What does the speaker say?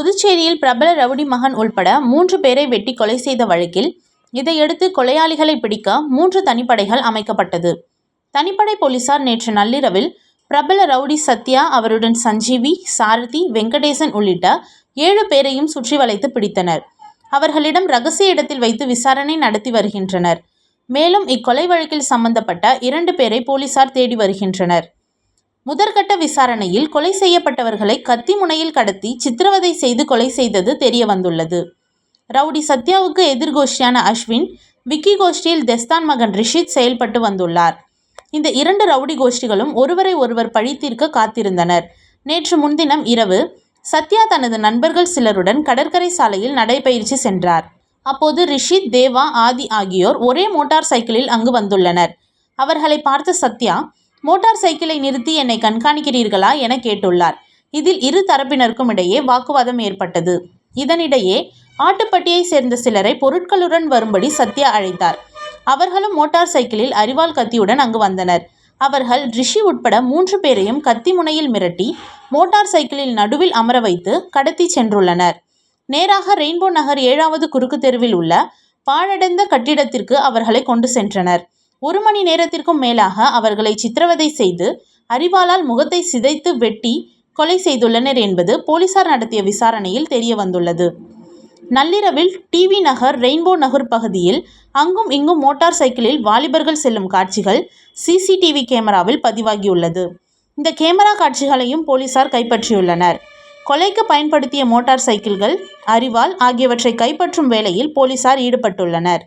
புதுச்சேரியில் பிரபல ரவுடி மகன் உள்பட மூன்று பேரை வெட்டி கொலை செய்த வழக்கில் இதையடுத்து கொலையாளிகளை பிடிக்க மூன்று தனிப்படைகள் அமைக்கப்பட்டது. தனிப்படை போலீசார் நேற்று நள்ளிரவில் பிரபல ரவுடி சத்யா அவருடன் சஞ்சீவி சாரதி வெங்கடேசன் உள்ளிட்ட ஏழு பேரையும் சுற்றி வளைத்து பிடித்தனர். அவர்களிடம் ரகசிய இடத்தில் வைத்து விசாரணை நடத்தி வருகின்றனர். மேலும் இக்கொலை வழக்கில் சம்பந்தப்பட்ட இரண்டு பேரை போலீசார் தேடி வருகின்றனர். முதற்கட்ட விசாரணையில் கொலை செய்யப்பட்டவர்களை கத்தி முனையில் கடத்தி சித்திரவதை செய்து கொலை செய்தது தெரிய வந்துள்ளது ரவுடி சத்யாவுக்கு எதிர்கோஷ்டியான அஸ்வின் விக்கி கோஷ்டியில் தெஸ்தான் மகன் ரிஷித் செயல்பட்டு வந்துள்ளார். இந்த இரண்டு ரவுடி கோஷ்டிகளும் ஒருவரை ஒருவர் பழி தீர்க்க காத்திருந்தனர். நேற்று முன்தினம் இரவு சத்யா தனது நண்பர்கள் சிலருடன் கடற்கரை சாலையில் நடைபயிற்சி சென்றார். அப்போது ரிஷித் தேவா ஆதி ஆகியோர் ஒரே மோட்டார் சைக்கிளில் அங்கு வந்துள்ளனர். அவர்களை பார்த்த சத்யா மோட்டார் சைக்கிளை நிறுத்தி என்னை கண்காணிக்கிறீர்களா என கேட்டுள்ளார். இதில் இரு தரப்பினருக்கும் இடையே வாக்குவாதம் ஏற்பட்டது. இதனிடையே ஆட்டுப்பட்டியை சேர்ந்த சிலரை பொருட்களுடன் வரும்படி சத்யா அழைத்தார். அவர்களும் மோட்டார் சைக்கிளில் அரிவாள் கத்தியுடன் அங்கு வந்தனர். அவர்கள் ரிஷி உட்பட மூன்று பேரையும் கத்தி முனையில் மிரட்டி மோட்டார் சைக்கிளில் நடுவில் அமர வைத்து கடத்தி சென்றுள்ளனர். நேராக ரெயின்போ நகர் ஏழாவது குறுக்கு தெருவில் உள்ள பாழடைந்த கட்டிடத்திற்கு அவர்களை கொண்டு சென்றனர். ஒரு மணி நேரத்திற்கும் மேலாக அவர்களை சித்திரவதை செய்து அறிவாளால் முகத்தை சிதைத்து வெட்டி கொலை செய்துள்ளனர் என்பது போலீசார் நடத்திய விசாரணையில் தெரிய வந்துள்ளது நள்ளிரவில் டிவி நகர் ரெயின்போ நகர் பகுதியில் அங்கும் இங்கும் மோட்டார் சைக்கிளில் வாலிபர்கள் செல்லும் காட்சிகள் சிசிடிவி கேமராவில் பதிவாகியுள்ளது. இந்த கேமரா காட்சிகளையும் போலீசார் கைப்பற்றியுள்ளனர். கொலைக்கு பயன்படுத்திய மோட்டார் சைக்கிள்கள் அரிவாள் ஆகியவற்றை கைப்பற்றும் வேலையில் போலீசார் ஈடுபட்டுள்ளனர்.